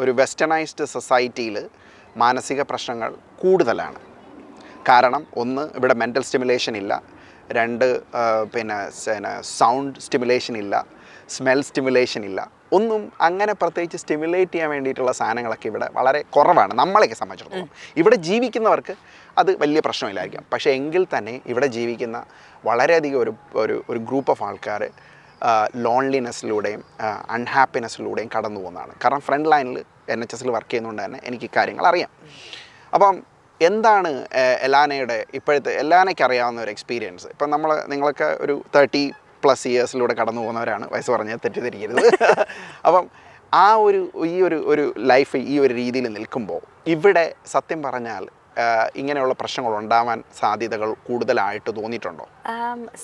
ഒരു വെസ്റ്റേണൈസ്ഡ് സൊസൈറ്റിയിൽ മാനസിക പ്രശ്നങ്ങൾ കൂടുതലാണ്. കാരണം ഒന്ന് ഇവിടെ മെന്റൽ സ്റ്റിമുലേഷൻ ഇല്ല. രണ്ട് പിന്നെ പിന്നെ സൗണ്ട് സ്റ്റിമുലേഷൻ ഇല്ല. സ്മെൽ സ്റ്റിമുലേഷൻ ഇല്ല. ഒന്നും അങ്ങനെ പ്രത്യേകിച്ച് സ്റ്റിമുലേറ്റ് ചെയ്യാൻ വേണ്ടിയിട്ടുള്ള സാധനങ്ങളൊക്കെ ഇവിടെ വളരെ കുറവാണ് നമ്മളെയൊക്കെ സംബന്ധിച്ചിടത്തോളം. ഇവിടെ ജീവിക്കുന്നവർക്ക് അത് വലിയ പ്രശ്നമില്ലായിരിക്കാം. പക്ഷേ എങ്കിൽ തന്നെ ഇവിടെ ജീവിക്കുന്ന വളരെയധികം ഒരു ഒരു ഒരു ഗ്രൂപ്പ് ഓഫ് ആൾക്കാർ ലോൺലിനെസ്സിലൂടെയും അൺഹാപ്പിനെസ്സിലൂടെയും കടന്നു പോകുന്നതാണ്. കാരണം ഫ്രണ്ട് ലൈനിൽ എൻ എച്ച് എസിൽ വർക്ക് ചെയ്യുന്നതുകൊണ്ട് തന്നെ എനിക്ക് കാര്യങ്ങൾ അറിയാം. അപ്പം എന്താണ് എലാനയുടെ ഇപ്പോഴത്തെ എലാനയ്ക്ക് അറിയാവുന്ന ഒരു എക്സ്പീരിയൻസ് ഇപ്പം നമ്മൾ നിങ്ങളൊക്കെ ഒരു തേർട്ടി പ്ലസ് ഇയേഴ്സിലൂടെ കടന്നു പോകുന്നവരാണ് വയസ്സ് പറഞ്ഞ് തെറ്റിദ്ധരിക്കരുത്. അപ്പം ആ ഒരു ഈ ഒരു ഒരു ലൈഫ് ഈ ഒരു രീതിയിൽ നിൽക്കുമ്പോൾ ഇവിടെ സത്യം പറഞ്ഞാൽ ഇങ്ങനെയുള്ള പ്രശ്നങ്ങൾ ഉണ്ടാവാൻ സാധ്യതകൾ കൂടുതലായിട്ട് തോന്നിയിട്ടുണ്ടോ?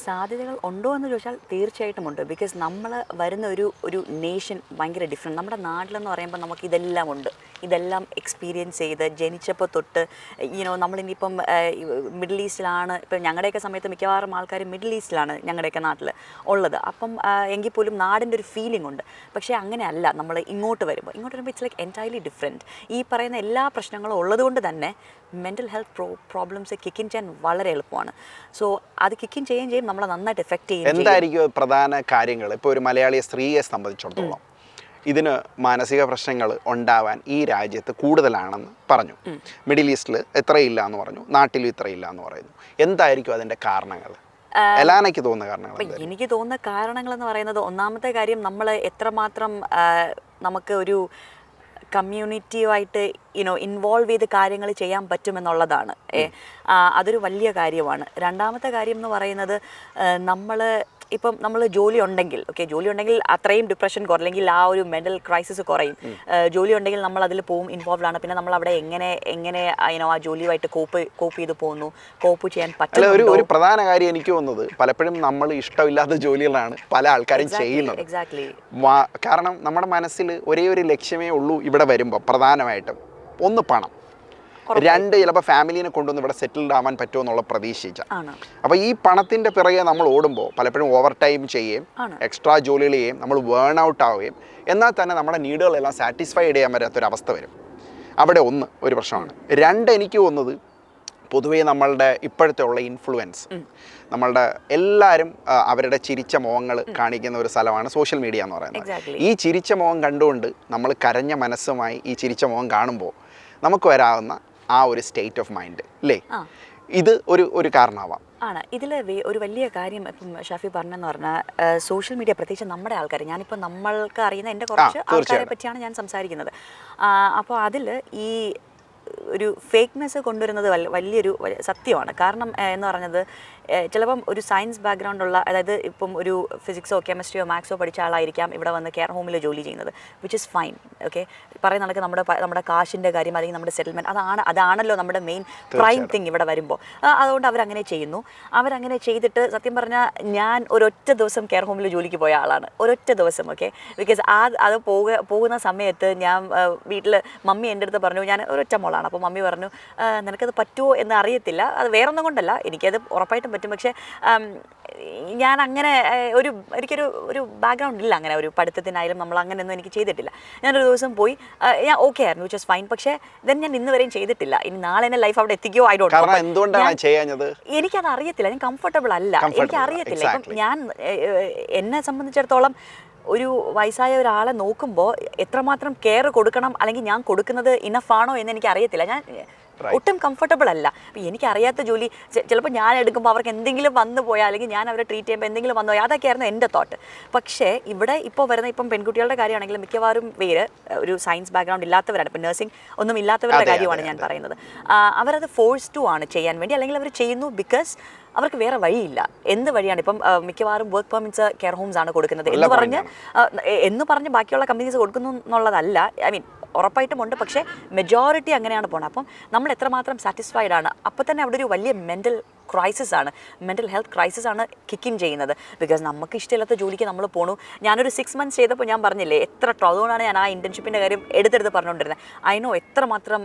സാധ്യതകൾ ഉണ്ടോ എന്ന് ചോദിച്ചാൽ തീർച്ചയായിട്ടും ഉണ്ട്. ബിക്കോസ് നമ്മൾ വരുന്ന ഒരു ഒരു നേഷൻ ഭയങ്കര ഡിഫറെന്റ് നമ്മുടെ നാട്ടിലെന്ന് പറയുമ്പോൾ നമുക്ക് ഇതെല്ലാം ഉണ്ട്. ഇതെല്ലാം എക്സ്പീരിയൻസ് ചെയ്ത് ജനിച്ചപ്പോൾ തൊട്ട് യുനോ നമ്മളിനിയിപ്പം മിഡിൽ ഈസ്റ്റിലാണ് ഇപ്പം ഞങ്ങളുടെയൊക്കെ സമയത്ത് മിക്കവാറും ആൾക്കാർ മിഡിൽ ഈസ്റ്റിലാണ് ഞങ്ങളുടെയൊക്കെ നാട്ടിൽ ഉള്ളത്. അപ്പം എങ്കിൽ പോലും നാടിന്റെ ഒരു ഫീലിംഗ് ഉണ്ട്. പക്ഷേ അങ്ങനെയല്ല. നമ്മൾ ഇങ്ങോട്ട് വരുമ്പോൾ ഇങ്ങോട്ട് വരുമ്പോൾ ഇറ്റ്സ് ലൈക്ക് എന്റയർലി ഡിഫറെന്റ് ഈ പറയുന്ന എല്ലാ പ്രശ്നങ്ങളും ഉള്ളതുകൊണ്ട് തന്നെ mental health pro problems kick in ചെയ്യാൻ വളരെ എളുപ്പമാണ്. സോ അത് കിക്കിൻ ചെയ്യുകയും ചെയ്യും നമ്മളെ നന്നായിട്ട് എഫക്റ്റ് ചെയ്യും. എന്തായിരിക്കും പ്രധാന കാര്യങ്ങൾ? ഇപ്പോൾ ഒരു മലയാളി സ്ത്രീയെ സംബന്ധിച്ചിടത്തോളം ഇതിന് മാനസിക പ്രശ്നങ്ങൾ ഉണ്ടാവാൻ ഈ രാജ്യത്ത് കൂടുതലാണെന്ന് പറഞ്ഞു. മിഡിൽ ഈസ്റ്റിൽ എത്രയില്ല എന്ന് പറഞ്ഞു നാട്ടിലും ഇത്രയില്ല എന്ന് പറയുന്നു. എന്തായിരിക്കും അതിന്റെ കാരണങ്ങൾ? എലാനയ്ക്ക് തോന്നുന്ന കാരണങ്ങൾ? എനിക്ക് തോന്നുന്ന കാരണങ്ങൾ എന്ന് പറയുന്നത് ഒന്നാമത്തെ കാര്യം നമ്മൾ എത്രമാത്രം നമുക്ക് ഒരു കമ്മ്യൂണിറ്റിയുമായിട്ട് യുനോ ഇൻവോൾവ് ചെയ്ത് കാര്യങ്ങൾ ചെയ്യാൻ പറ്റുമെന്നുള്ളതാണ്. അതൊരു വലിയ കാര്യമാണ്. രണ്ടാമത്തെ കാര്യം എന്ന് പറയുന്നത് നമ്മൾ ഇപ്പം നമ്മൾ ജോലി ഉണ്ടെങ്കിൽ ഓക്കെ ജോലി ഉണ്ടെങ്കിൽ അത്രയും ഡിപ്രഷൻ കുറല്ലെങ്കിൽ ആ ഒരു മെന്റൽ ക്രൈസിസ് കുറയും. ജോലി ഉണ്ടെങ്കിൽ നമ്മൾ അതിൽ പോവും ഇൻവോൾവ് ആണ്. പിന്നെ നമ്മൾ അവിടെ എങ്ങനെ എങ്ങനെ അതിനോ ആ ജോലിയുമായിട്ട് കോപ്പ് കോപ്പ് ചെയ്ത് പോകുന്നു കോപ്പ് ചെയ്യാൻ പറ്റില്ല ഒരു ഒരു പ്രധാന കാര്യം എനിക്ക് തോന്നുന്നത് പലപ്പോഴും നമ്മൾ ഇഷ്ടമില്ലാത്ത ജോലികളാണ് പല ആൾക്കാരും ചെയ്യുന്നത്. എക്സാക്ട്ലി കാരണം നമ്മുടെ മനസ്സിൽ ഒരേ ഒരു ലക്ഷ്യമേ ഉള്ളൂ ഇവിടെ വരുമ്പോൾ പ്രധാനമായിട്ടും. ഒന്ന് പണം. രണ്ട് ചിലപ്പോൾ ഫാമിലിനെ കൊണ്ടുവന്ന് ഇവിടെ സെറ്റിൽഡ് ആവാൻ പറ്റുമോ എന്നുള്ള പ്രതീക്ഷിച്ച. അപ്പൊ അപ്പോൾ ഈ പണത്തിന്റെ പിറകെ നമ്മൾ ഓടുമ്പോൾ പലപ്പോഴും ഓവർ ടൈം ചെയ്യുകയും എക്സ്ട്രാ ജോലികൾ ചെയ്യുകയും നമ്മൾ വേൺ ഔട്ട് ആവുകയും എന്നാൽ തന്നെ നമ്മുടെ നീഡുകളെല്ലാം സാറ്റിസ്ഫൈഡ് ചെയ്യാൻ പറ്റാത്തൊരവസ്ഥ വരും. അവിടെ ഒന്ന് ഒരു പ്രശ്നമാണ്. രണ്ട് എനിക്ക് തോന്നുന്നത് പൊതുവേ നമ്മളുടെ ഇപ്പോഴത്തെ ഉള്ള ഇൻഫ്ലുവൻസ് നമ്മളുടെ എല്ലാവരും അവരുടെ ചിരിച്ച മുഖങ്ങൾ കാണിക്കുന്ന ഒരു സ്ഥലമാണ് സോഷ്യൽ മീഡിയ എന്ന് പറയുന്നത്. ഈ ചിരിച്ച മുഖം കണ്ടുകൊണ്ട് നമ്മൾ കരഞ്ഞ മനസ്സുമായി ഈ ചിരിച്ച മുഖം കാണുമ്പോൾ നമുക്ക് വരാവുന്ന ആ ഒരു സ്റ്റേറ്റ് ഓഫ് മൈൻഡ് അല്ലേ ഇത് ഒരു ഒരു കാരണമാവാം. ആണ്. ഇതിൽ ഒരു വലിയ കാര്യം ഇപ്പം ഷാഫി പറഞ്ഞെന്ന് പറഞ്ഞാൽ സോഷ്യൽ മീഡിയ പ്രത്യേകിച്ച് നമ്മുടെ ആൾക്കാർ ഞാനിപ്പോൾ നമ്മൾക്ക് അറിയുന്ന എന്റെ കുറച്ച് ആൾക്കാരെ പറ്റിയാണ് ഞാൻ സംസാരിക്കുന്നത്. അപ്പോൾ അതിൽ ഈ ഒരു ഫേക്ക്നെസ് കൊണ്ടുവരുന്നത് വല്ല- വലിയൊരു സത്യമാണ്. കാരണം എന്ന് പറഞ്ഞത് ചിലപ്പം ഒരു സയൻസ് ബാക്ക്ഗ്രൗണ്ട് ഉള്ള അതായത് ഇപ്പം ഒരു ഫിസിക്സോ കെമിസ്ട്രിയോ മാത്സോ പഠിച്ച ആളായിരിക്കാം ഇവിടെ വന്ന് കെയർ ഹോമിൽ ജോലി ചെയ്യുന്നത് വിച്ച് ഇസ് ഫൈൻ ഓക്കെ പറയുന്ന കണക്ക് നമ്മുടെ നമ്മുടെ കാശിന്റെ കാര്യം അല്ലെങ്കിൽ നമ്മുടെ സെറ്റിൽമെന്റ് അതാണ് അതാണല്ലോ നമ്മുടെ മെയിൻ പ്രൈം തിങ് ഇവിടെ വരുമ്പോൾ അതുകൊണ്ട് അവരങ്ങനെ ചെയ്യുന്നു. അവരങ്ങനെ ചെയ്തിട്ട് സത്യം പറഞ്ഞാൽ ഞാൻ ഒരൊറ്റ ദിവസം കെയർ ഹോമിൽ ജോലിക്ക് പോയ ആളാണ്. ഒരൊറ്റ ദിവസം ഓക്കെ ബിക്കോസ് ആ അത് പോകുക പോകുന്ന സമയത്ത് ഞാൻ വീട്ടിൽ മമ്മി എന്റെ അടുത്ത് പറഞ്ഞു ഞാൻ ഒരൊറ്റ മോളാണ് അപ്പോൾ മമ്മി പറഞ്ഞു നിനക്കത് പറ്റുമോ എന്ന് അറിയത്തില്ല. അത് വേറൊന്നും കൊണ്ടല്ല. എനിക്കത് ഉറപ്പായിട്ടും പറ്റും. പക്ഷേ ഞാൻ അങ്ങനെ ഒരു എനിക്കൊരു ഒരു ബാക്ക്ഗ്രൗണ്ട് ഇല്ല അങ്ങനെ. ഒരു പഠിത്തത്തിനായാലും നമ്മൾ അങ്ങനെയൊന്നും എനിക്ക് ചെയ്തിട്ടില്ല. ഞാനൊരു ദിവസം പോയി ഞാൻ ഓക്കെ ആയിരുന്നു വിച്ച് ഫൈൻ പക്ഷേ ദെൻ ഞാൻ ഇന്ന് വരെയും ചെയ്തിട്ടില്ല. ഇനി നാളെ എന്നെ ലൈഫ് അവിടെ എത്തിക്കോ ഐ ഡോണ്ട് എനിക്കത് അറിയത്തില്ല ഞാൻ കംഫർട്ടബിൾ അല്ല. എനിക്ക് അറിയത്തില്ല. ഇപ്പം ഞാൻ എന്നെ സംബന്ധിച്ചിടത്തോളം ഒരു വയസ്സായ ഒരാളെ നോക്കുമ്പോൾ എത്രമാത്രം കെയർ കൊടുക്കണം അല്ലെങ്കിൽ ഞാൻ കൊടുക്കുന്നത് ഇനഫാണോ എന്ന് എനിക്ക് അറിയത്തില്ല ഞാൻ. ഒട്ടും കംഫർട്ടബിൾ അല്ല. അപ്പം എനിക്കറിയാത്ത ജോലി ചിലപ്പോൾ ഞാൻ എടുക്കുമ്പോൾ അവർക്ക് എന്തെങ്കിലും വന്നു പോയാൽ അല്ലെങ്കിൽ ഞാൻ അവരെ ട്രീറ്റ് ചെയ്യുമ്പോൾ എന്തെങ്കിലും വന്നു പോയാൽ അതൊക്കെയായിരുന്നു എന്റെ തോട്ട് പക്ഷേ ഇവിടെ ഇപ്പോൾ വരുന്ന ഇപ്പം പെൺകുട്ടികളുടെ കാര്യമാണെങ്കിലും മിക്കവാറും പേര് ഒരു സയൻസ് ബാക്ക്ഗ്രൗണ്ട് ഇല്ലാത്തവരാണ്. ഇപ്പം നഴ്സിംഗ് ഒന്നും ഇല്ലാത്തവരുടെ കാര്യമാണ് ഞാൻ പറയുന്നത്. അവരത് ഫോഴ്സ് ടു ആണ് ചെയ്യാൻ വേണ്ടി അല്ലെങ്കിൽ അവർ ചെയ്യുന്നു ബിക്കോസ് അവർക്ക് വേറെ വഴിയില്ല. എന്ത് വഴിയാണ്? ഇപ്പം മിക്കവാറും വർക്ക് പെർമിറ്റ്സ് കെയർ ഹോംസ് ആണ് കൊടുക്കുന്നത്. എന്ന് പറഞ്ഞ് എന്ന് പറഞ്ഞ് ബാക്കിയുള്ള കമ്പനീസ് കൊടുക്കുന്നു എന്നുള്ളതല്ല. ഐ മീൻ ഉറപ്പായിട്ടും ഉണ്ട് പക്ഷേ മെജോറിറ്റി അങ്ങനെയാണ് പോണത്. അപ്പം നമ്മൾ എത്രമാത്രം സാറ്റിസ്ഫൈഡ് ആണ്? അപ്പോൾ തന്നെ അവിടെ ഒരു വലിയ മെന്റൽ ക്രൈസിസ് ആണ്. മെന്റൽ ഹെൽത്ത് ക്രൈസിസ് ആണ് കിക്കിൻ ചെയ്യുന്നത്. ബിക്കോസ് നമുക്ക് ഇഷ്ടമില്ലാത്ത ജോലിക്ക് നമ്മൾ പോണു. ഞാനൊരു സിക്സ് മന്ത്സ് ചെയ്തപ്പോൾ ഞാൻ പറഞ്ഞില്ലേ എത്ര അതുകൊണ്ടാണ് ഞാൻ ആ ഇന്റേൺഷിപ്പിന്റെ കാര്യം എടുത്തെടുത്ത് പറഞ്ഞുകൊണ്ടിരുന്നത് അതിനോ എത്രമാത്രം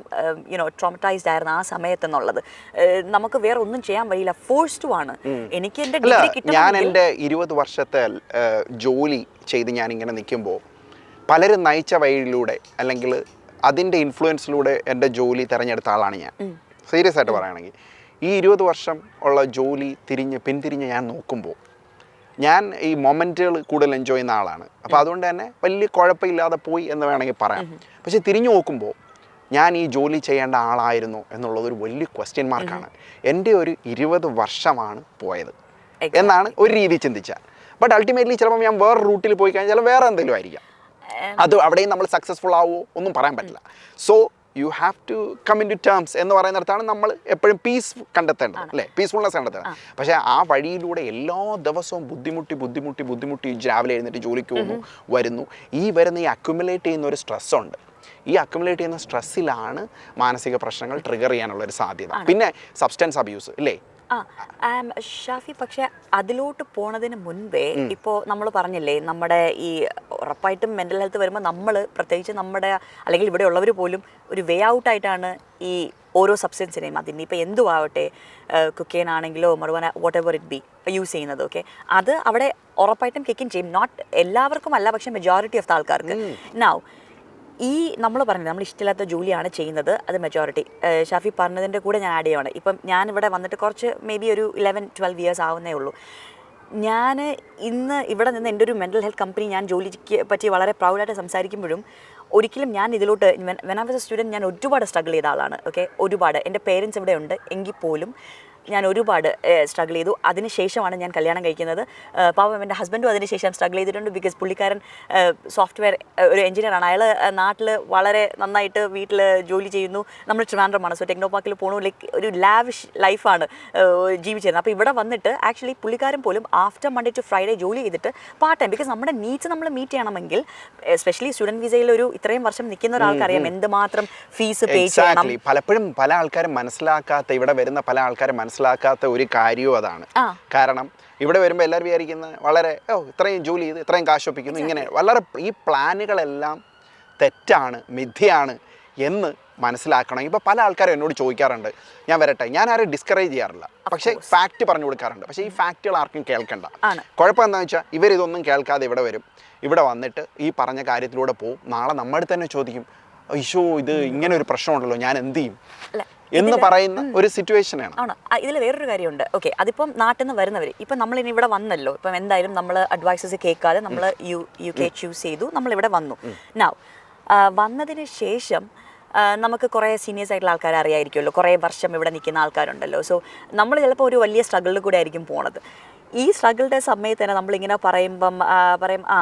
യുനോ ട്രോമറ്റൈസ്ഡ് ആയിരുന്നു ആ സമയത്തെന്നുള്ളത്. എന്നുള്ളത് നമുക്ക് വേറെ ഒന്നും ചെയ്യാൻ വഴിയില്ല. ഫോഴ്സ് ടു ആണ്. എനിക്ക് എന്റെ ഞാൻ എന്റെ ഇരുപത് വർഷത്തെ ജോലി ചെയ്ത് ഞാൻ ഇങ്ങനെ നിൽക്കുമ്പോൾ പലരും നയിച്ച വഴിയിലൂടെ അല്ലെങ്കിൽ അതിന്റെ ഇൻഫ്ലുവൻസിലൂടെ എന്റെ ജോലി തിരഞ്ഞെടുത്ത ആളാണ് ഞാൻ. സീരിയസ് ആയിട്ട് പറയുകയാണെങ്കിൽ ഈ ഇരുപത് വർഷം ഉള്ള ജോലി തിരിഞ്ഞ് പിന്തിരിഞ്ഞ് ഞാൻ നോക്കുമ്പോൾ ഞാൻ ഈ മൊമെന്റുകൾ കൂടുതൽ എൻജോയ് ചെയ്യുന്ന ആളാണ്. അപ്പോൾ അതുകൊണ്ട് തന്നെ വലിയ കുഴപ്പമില്ലാതെ പോയി എന്ന് വേണമെങ്കിൽ പറയാം. പക്ഷേ തിരിഞ്ഞു നോക്കുമ്പോൾ ഞാൻ ഈ ജോലി ചെയ്യേണ്ട ആളായിരുന്നു എന്നുള്ളത് ഒരു വലിയ ക്വസ്റ്റ്യൻ മാർക്കാണ് എന്റെ ഒരു ഇരുപത് വർഷമാണ് പോയത്. എന്നാണ് ഒരു രീതി ചിന്തിച്ചാൽ. ബട്ട് അൾട്ടിമേറ്റ്ലി ചിലപ്പോൾ ഞാൻ വേറെ റൂട്ടിൽ പോയി കഴിഞ്ഞാൽ വേറെ എന്തെങ്കിലും ആയിരിക്കാം. അത് അവിടെയും നമ്മൾ സക്സസ്ഫുൾ ആവുമോ ഒന്നും പറയാൻ പറ്റില്ല. So you have to come in to terms എന്ന് പറയുന്നിടത്താണ് നമ്മൾ എപ്പോഴും പീസ് കണ്ടെത്തേണ്ടത് അല്ലേ? പീസ്ഫുൾനെസ് കണ്ടെത്തേണ്ടത്. പക്ഷേ ആ വഴിയിലൂടെ എല്ലാ ദിവസവും ബുദ്ധിമുട്ടി ബുദ്ധിമുട്ടി ബുദ്ധിമുട്ടി രാവിലെ എഴുന്നേറ്റ് ജോലിക്ക് പോകുന്നു വരുന്നു. ഈ വരുന്ന ഈ അക്യുമുലേറ്റ് ചെയ്യുന്ന ഒരു സ്ട്രെസ്സുണ്ട് ഈ അക്യുമുലേറ്റ് ചെയ്യുന്ന സ്ട്രെസ്സിലാണ് മാനസിക പ്രശ്നങ്ങൾ ട്രിഗർ ചെയ്യാനുള്ള ഒരു സാധ്യത. പിന്നെ സബ്സ്റ്റൻസ് അബ്യൂസ് ഇല്ലേ? ഷാഫി പക്ഷെ അതിലോട്ട് പോണതിന് മുൻപേ ഇപ്പോൾ നമ്മൾ പറഞ്ഞില്ലേ നമ്മുടെ ഈ ഉറപ്പായിട്ടും മെന്റൽ ഹെൽത്ത് വരുമ്പോൾ നമ്മൾ പ്രത്യേകിച്ച് നമ്മുടെ അല്ലെങ്കിൽ ഇവിടെ ഉള്ളവർ പോലും ഒരു വേ ഔട്ട് ആയിട്ടാണ് ഈ ഓരോ സബ്സ്റ്റൻസിനെയും അതിന് ഇപ്പോൾ എന്തും ആവട്ടെ കുക്കേൻ ആണെങ്കിലോ മറുപന whatever it be use ചെയ്യുന്നത് ഓക്കെ അത് അവിടെ ഉറപ്പായിട്ടും കിക്കിൻ ചെയ്യും. നോട്ട് എല്ലാവർക്കും അല്ല പക്ഷെ മെജോറിറ്റി ഓഫ് ദ ആൾക്കാർക്ക്. നൗ ഈ നമ്മൾ പറഞ്ഞത് നമ്മൾ ഇഷ്ടമില്ലാത്ത ജോലിയാണ് ചെയ്യുന്നത് അത് മെജോറിറ്റി ഷാഫി പറഞ്ഞതിന്റെ കൂടെ ഞാൻ ആഡ് ചെയ്യുകയാണ് ഇപ്പം ഞാൻ ഇവിടെ വന്നിട്ട് കുറച്ച് മേ ബി ഒരു ഇലവൻ ട്വൽവ് ഇയേഴ്സ് ആവുന്നേ ഉള്ളൂ. ഞാൻ ഇന്ന് ഇവിടെ നിന്ന് എന്റെ ഒരു മെന്റൽ ഹെൽത്ത് കമ്പനി ഞാൻ ജോലിക്ക് പറ്റി വളരെ പ്രൗഡായിട്ട് സംസാരിക്കുമ്പോഴും ഒരിക്കലും ഞാൻ ഇതിലോട്ട് വെൻ ആസ് എ സ്റ്റുഡന്റ് ഞാൻ ഒരുപാട് സ്ട്രഗിൾ ചെയ്ത ആളാണ് ഓക്കെ ഒരുപാട്. എന്റെ പേരൻസ് ഇവിടെ ഉണ്ട് എങ്കിൽ പോലും ഞാൻ ഒരുപാട് സ്ട്രഗിൾ ചെയ്തു. അതിനുശേഷമാണ് ഞാൻ കല്യാണം കഴിക്കുന്നത്. പാവം എന്റെ ഹസ്ബൻഡും അതിനുശേഷം സ്ട്രഗിൾ ചെയ്തിട്ടുണ്ട് ബിക്കോസ് പുള്ളിക്കാരൻ സോഫ്റ്റ്വെയർ ഒരു എഞ്ചിനീയറാണ് അയാൾ നാട്ടിൽ വളരെ നന്നായിട്ട് വീട്ടിൽ ജോലി ചെയ്യുന്നു. നമ്മൾ ട്രിവാൻഡ്രമാണ്. സോ ടെക്നോ പാർക്കിൽ പോകണു ലൈക്ക് ഒരു ലാവിഷ് ലൈഫാണ് ജീവിച്ചിരുന്നത്. അപ്പോൾ ഇവിടെ വന്നിട്ട് ആക്ച്വലി പുള്ളിക്കാരൻ പോലും ആഫ്റ്റർ മൺഡേ ടു ഫ്രൈഡേ ജോലി ചെയ്തിട്ട് പാർട്ട് ടൈം ബിക്കോസ് നമ്മുടെ നീറ്റ് നമ്മൾ മീറ്റ് ചെയ്യണമെങ്കിൽ എസ്പെഷ്യലി സ്റ്റുഡന്റ് വിസയിൽ ഒരു ഇത്രയും വർഷം നിൽക്കുന്ന ഒരാൾക്കറിയാം എന്തുമാത്രം ഫീസ് പേ ചെയ്യണം. പലപ്പോഴും പല ആൾക്കാരും മനസ്സിലാക്കാത്ത ഇവിടെ വരുന്ന പല ആൾക്കാരും മനസ്സിലാക്കാത്ത ഒരു കാര്യവും അതാണ്. കാരണം ഇവിടെ വരുമ്പോൾ എല്ലാവരും വിചാരിക്കുന്ന വളരെ ഓ ഇത്രയും ജോലി ചെയ്ത് ഇത്രയും കാശ് ഒപ്പിക്കുന്നു. ഇങ്ങനെ വളരെ ഈ പ്ലാനുകളെല്ലാം തെറ്റാണ് മിഥ്യയാണ് എന്ന് മനസ്സിലാക്കണം. ഇപ്പോൾ പല ആൾക്കാരും എന്നോട് ചോദിക്കാറുണ്ട് ഞാൻ വരട്ടെ ഞാൻ ആരെയും ഡിസ്കറേജ് ചെയ്യാറില്ല. പക്ഷേ ഫാക്റ്റ് പറഞ്ഞു കൊടുക്കാറുണ്ട്. പക്ഷേ ഈ ഫാക്റ്റുകൾ ആർക്കും കേൾക്കണ്ട. കുഴപ്പം എന്താണെന്ന് വെച്ചാൽ ഇവരിതൊന്നും കേൾക്കാതെ ഇവിടെ വരും. ഇവിടെ വന്നിട്ട് ഈ പറഞ്ഞ കാര്യത്തിലൂടെ പോകും നാളെ നമ്മുടെ തന്നെ ചോദിക്കും അയ്യോ ഇത് ഇങ്ങനെ ഒരു പ്രശ്നമുണ്ടല്ലോ ഞാൻ എന്ത് ചെയ്യും? എന്ന് പറയുന്ന ഒരു സിറ്റുവേഷൻ ആണ്. ഇതിൽ വേറൊരു കാര്യമുണ്ട്. ഓക്കെ അതിപ്പം നാട്ടിൽ നിന്ന് വരുന്നവർ ഇപ്പം നമ്മൾ ഇനി ഇവിടെ വന്നല്ലോ ഇപ്പം എന്തായാലും നമ്മൾ അഡ്വൈസസ് കേൾക്കാതെ നമ്മൾ യു യു കെ ചൂസ് ചെയ്തു നമ്മൾ ഇവിടെ വന്നു നൗ വന്നതിന് ശേഷം നമുക്ക് കുറേ സീനിയേഴ്സ് ആയിട്ടുള്ള ആൾക്കാരെ അറിയായിരിക്കുമല്ലോ. കുറേ വർഷം ഇവിടെ നിൽക്കുന്ന ആൾക്കാരുണ്ടല്ലോ. സോ നമ്മൾ ചിലപ്പോൾ ഒരു വലിയ സ്ട്രഗിളിൽ കൂടെ ആയിരിക്കും പോണത്. ഈ സ്ട്രഗിളുടെ സമയത്ത് തന്നെ നമ്മളിങ്ങനെ പറയുമ്പം പറയും ആ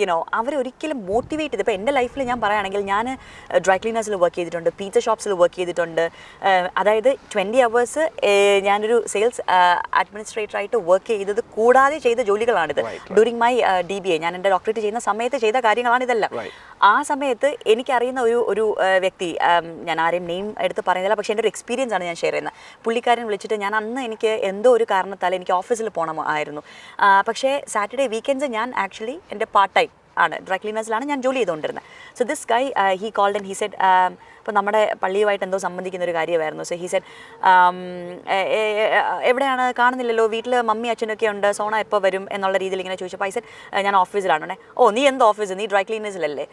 യുനോ അവരൊരിക്കലും മോട്ടിവേറ്റ് ചെയ്ത് ഇപ്പോൾ എന്റെ ലൈഫിൽ ഞാൻ പറയുകയാണെങ്കിൽ ഞാൻ ഡ്രൈ ക്ലീനേഴ്സിൽ വർക്ക് ചെയ്തിട്ടുണ്ട് പീച്ച ഷോപ്സിൽ വർക്ക് ചെയ്തിട്ടുണ്ട് അതായത് ട്വന്റി അവേഴ്സ് ഞാനൊരു സെയിൽസ് അഡ്മിനിസ്ട്രേറ്റർ ആയിട്ട് വർക്ക് ചെയ്തത് കൂടാതെ ചെയ്ത ജോലികളാണിത്. During my D B A ഞാൻ എന്റെ ഡോക്ടറേറ്റ് ചെയ്യുന്ന സമയത്ത് ചെയ്ത കാര്യങ്ങളാണ് ഇതെല്ലാം. ആ സമയത്ത് എനിക്കറിയുന്ന ഒരു ഒരു വ്യക്തി ഞാൻ ആരെയും നെയിം എടുത്ത് പറയുന്നില്ല പക്ഷേ എന്റെ ഒരു എക്സ്പീരിയൻസ് ആണ് ഞാൻ ഷെയർ ചെയ്യുന്നത്. പുള്ളിക്കാരൻ വിളിച്ചിട്ട് ഞാൻ അന്ന് എനിക്ക് എന്തോ ഒരു കാരണത്താൽ എനിക്ക് ഓഫീസിൽ പോകണം ആയിരുന്നു. ആ, പക്ഷേ സാറ്റർഡേ വീക്കെൻഡ്സ് ഞാൻ ആക്ച്വലി എന്റെ പാർട്ട് ടൈം ആണ് ഡ്രൈ ക്ലീനേഴ്സിലാണ് ഞാൻ ജോലി ചെയ്തുകൊണ്ടിരുന്നത്. So this guy he called and he said ഇപ്പോൾ നമ്മുടെ പള്ളിയുമായിട്ട് എന്തോ സംബന്ധിക്കുന്ന ഒരു കാര്യമായിരുന്നു സോ ഹി സെഡ് എവിടെയാണ്? കാണുന്നില്ലല്ലോ. വീട്ടിൽ മമ്മി അച്ഛനൊക്കെ ഉണ്ട്. സോണ എപ്പോൾ വരും എന്നുള്ള രീതിയിൽ ഇങ്ങനെ ചോദിച്ചപ്പോൾ ഐ സെഡ് ഞാൻ ഓഫീസിലാണ് ഓ നീ എന്ത് ഓഫീസ്? നീ ഡ്രൈ ക്ലീനേഴ്സിലല്ലേ?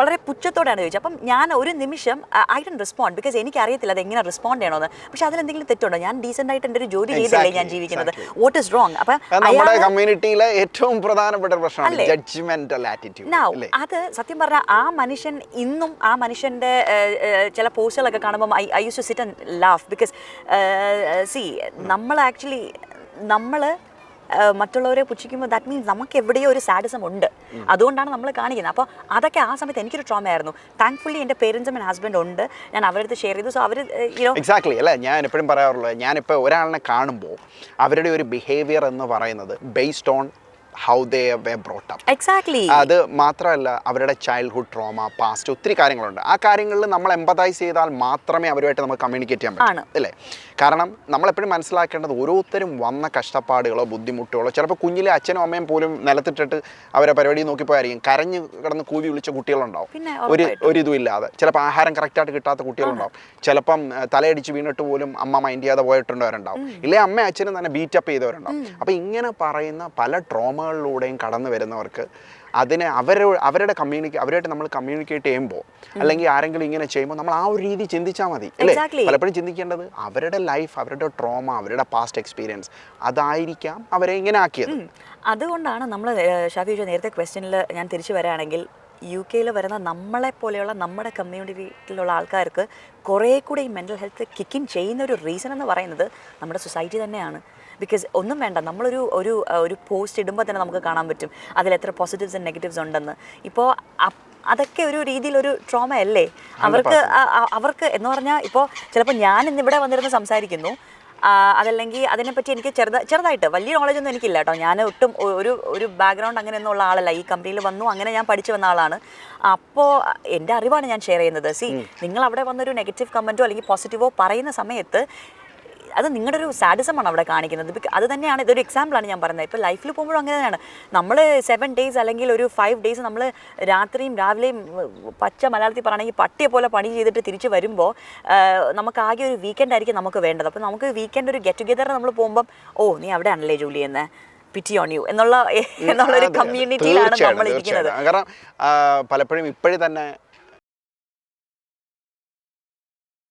വളരെ പുച്ഛത്തോടെയാണ് ചോദിച്ചത്. അപ്പം ഞാൻ ഒരു നിമിഷം ഐ ഡൻ റെസ്പോണ്ട് ബിക്കോസ് എനിക്ക് അറിയത്തില്ല അത് എങ്ങനെ റെസ്പോണ്ട് ചെയ്യണമെന്ന് പക്ഷെ അതിലെന്തെങ്കിലും തെറ്റുണ്ടോ? ഞാൻ ഡീസെന്റ് ആയിട്ട് എന്റെ ഒരു ജോലി ചെയ്തല്ലേ ഞാൻ ജീവിക്കുന്നത്. വാട്ട് ഇസ് റോങ് അപ്പം നമ്മുടെ കമ്മ്യൂണിറ്റിയിലെ ഏറ്റവും പ്രധാനപ്പെട്ട? ജഡ്ജ്മെന്റൽ ആറ്റിറ്റ്യൂഡ് അത് സത്യം പറഞ്ഞാൽ ആ മനുഷ്യൻ ഇന്നും ആ മനുഷ്യന്റെ ചില പോസ്റ്റുകളൊക്കെ കാണുമ്പോൾ I I use to sit and laugh because see നമ്മൾ ആക്ച്വലി നമ്മൾ മറ്റുള്ളവരെ പുച്ഛിക്കുമ്പോൾ ദാറ്റ് മീൻസ് നമുക്ക് എവിടെയോ ഒരു സാഡിസം ഉണ്ട്. അതുകൊണ്ടാണ് നമ്മൾ കാണിക്കുന്നത്. അപ്പോൾ അതൊക്കെ ആ സമയത്ത് എനിക്കൊരു ട്രോമ ആയിരുന്നു. താങ്ക്ഫുള്ളി എന്റെ പേരൻസും എന്റെ ഹസ്ബൻഡ് ഉണ്ട്. ഞാൻ അവരടുത്ത് ഷെയർ ചെയ്തു. സോ അവർ എക്സാക്ട്ലി അല്ലേ? ഞാൻ എപ്പോഴും പറയാറുള്ളത് ഞാനിപ്പോൾ ഒരാളിനെ കാണുമ്പോൾ അവരുടെ ഒരു ബിഹേവിയർ എന്ന് പറയുന്നത് based on how they were brought up exactly അത് മാത്രമല്ല അവരുടെ ചൈൽഡ്ഹുഡ് ട്രോമ പാസ്റ്റ് ഒത്തിരി കാര്യങ്ങളുണ്ട്. ആ കാര്യങ്ങളിൽ നമ്മൾ എമ്പതൈസ് ചെയ്താൽ മാത്രമേ അവരുമായിട്ട് നമുക്ക് കമ്മ്യൂണിക്കേറ്റ് ചെയ്യാൻ പറ്റും അല്ലേ? കാരണം നമ്മളെപ്പോഴും മനസ്സിലാക്കേണ്ടത് ഓരോരുത്തരും വന്ന കഷ്ടപ്പാടുകളോ ബുദ്ധിമുട്ടുകളോ ചിലപ്പോൾ കുഞ്ഞിലെ അച്ഛനും അമ്മയും പോലും നിലത്തിട്ടിട്ട് അവരെ പരിപാടി നോക്കിപ്പോയായിരിക്കും കരഞ്ഞ് കിടന്ന് കൂവി വിളിച്ച കുട്ടികളുണ്ടാവും. ഒരു. ഒരു ഇതും ഇല്ലാതെ ചിലപ്പോൾ ആഹാരം കറക്റ്റായിട്ട് കിട്ടാത്ത കുട്ടികളുണ്ടാവും. ചിലപ്പം തലയടിച്ച് വീണിട്ട് പോലും അമ്മ മൈൻഡ് ചെയ്യാതെ പോയിട്ടുണ്ടവരുണ്ടാവും. ഇല്ലേ അമ്മ അച്ഛനും തന്നെ ബീറ്റപ്പ് ചെയ്തവരുണ്ടാവും. അപ്പോൾ ഇങ്ങനെ പറയുന്ന പല ട്രോമകളിലൂടെയും കടന്നു വരുന്നവർക്ക് അതിനെ അവരെ അവരുടെ കമ്മ്യൂണിക്കേ അവരായിട്ട് നമ്മൾ കമ്മ്യൂണിക്കേറ്റ് ചെയ്യുമ്പോൾ അല്ലെങ്കിൽ ആരെങ്കിലും ഇങ്ങനെ ചെയ്യുമ്പോൾ നമ്മൾ ആ ഒരു രീതി ചിന്തിച്ചാൽ മതി അല്ലേ? പലപ്പോഴും ചിന്തിക്കേണ്ടത് അവരുടെ ലൈഫ് അവരുടെ ട്രോമ അവരുടെ പാസ്റ്റ് എക്സ്പീരിയൻസ് അതായിരിക്കാം അവരെ ഇങ്ങനെ ആക്കിയത്. അതുകൊണ്ടാണ് നമ്മൾ ഷാഫി നേരത്തെ ക്വസ്റ്റ്യനിൽ ഞാൻ തിരിച്ചു വരാണെങ്കിൽ യു കെയിൽ വരുന്ന നമ്മളെ പോലെയുള്ള നമ്മുടെ കമ്മ്യൂണിറ്റിയിലുള്ള ആൾക്കാർക്ക് കുറേ കൂടെ ഈ മെന്റൽ ഹെൽത്ത് കിക്കിൻ ചെയ്യുന്ന ഒരു റീസൺ എന്ന് പറയുന്നത് നമ്മുടെ സൊസൈറ്റി തന്നെയാണ്. ബിക്കോസ് ഒന്നും വേണ്ട നമ്മളൊരു ഒരു ഒരു പോസ്റ്റ് ഇടുമ്പോൾ തന്നെ നമുക്ക് കാണാൻ പറ്റും അതിൽ എത്ര പോസിറ്റീവ്സ് ആൻഡ് നെഗറ്റീവ്സ് ഉണ്ടെന്ന്. ഇപ്പോൾ അതൊക്കെ ഒരു രീതിയിലൊരു ട്രോമ അല്ലേ? അവർക്ക് അവർക്ക് എന്ന് പറഞ്ഞാൽ ഇപ്പോൾ ചിലപ്പോൾ ഞാൻ ഇന്നിവിടെ വന്നിരുന്ന് സംസാരിക്കുന്നു. അതല്ലെങ്കിൽ അതിനെപ്പറ്റി എനിക്ക് ചെറുത ചെറുതായിട്ട് വലിയ നോളജ് ഒന്നും എനിക്കില്ല കേട്ടോ. ഞാൻ ഒട്ടും ഒരു ഒരു ബാക്ക്ഗ്രൗണ്ട് അങ്ങനെയൊന്നും ഉള്ള ആളല്ല. ഈ കമ്പനിയിൽ വന്നു അങ്ങനെ ഞാൻ പഠിച്ചു വന്ന ആളാണ്. അപ്പോൾ എന്റെ അറിവാണ് ഞാൻ ഷെയർ ചെയ്യുന്നത്. സി നിങ്ങൾ അവിടെ വന്നൊരു നെഗറ്റീവ് കമന്റോ അല്ലെങ്കിൽ പോസിറ്റീവോ പറയുന്ന സമയത്ത് അത് നിങ്ങളുടെ ഒരു സാഡിസമാണ് അവിടെ കാണിക്കുന്നത്. അത് തന്നെയാണ് ഇതൊരു എക്സാമ്പിളാണ് ഞാൻ പറയുന്നത്. ഇപ്പോൾ ലൈഫിൽ പോകുമ്പോഴും അങ്ങനെ തന്നെയാണ്. നമ്മൾ സെവൻ ഡേയ്സ് അല്ലെങ്കിൽ ഒരു ഫൈവ് ഡേയ്സ് നമ്മൾ രാത്രിയും രാവിലെയും പച്ച മലയാളത്തിൽ പറയുകയാണെങ്കിൽ പട്ടിയെ പോലെ പണി ചെയ്തിട്ട് തിരിച്ച് വരുമ്പോൾ നമുക്ക് ആകെ ഒരു വീക്കെൻഡ് ആയിരിക്കും നമുക്ക് വേണ്ടത്. അപ്പോൾ നമുക്ക് വീക്കെൻഡ് ഒരു ഗെറ്റ് ടുഗെദർ നമ്മൾ പോകുമ്പം ഓ നീ അവിടെ ആണല്ലേ ജോലി ചെയ്യുന്നത് പിറ്റി ഓൺ യു എന്നുള്ള എന്നുള്ള ഒരു. കമ്മ്യൂണിറ്റിയിലാണ് നമ്മൾ ഇരിക്കുന്നത് കാരണം പലപ്പോഴും ഇപ്പോഴും തന്നെ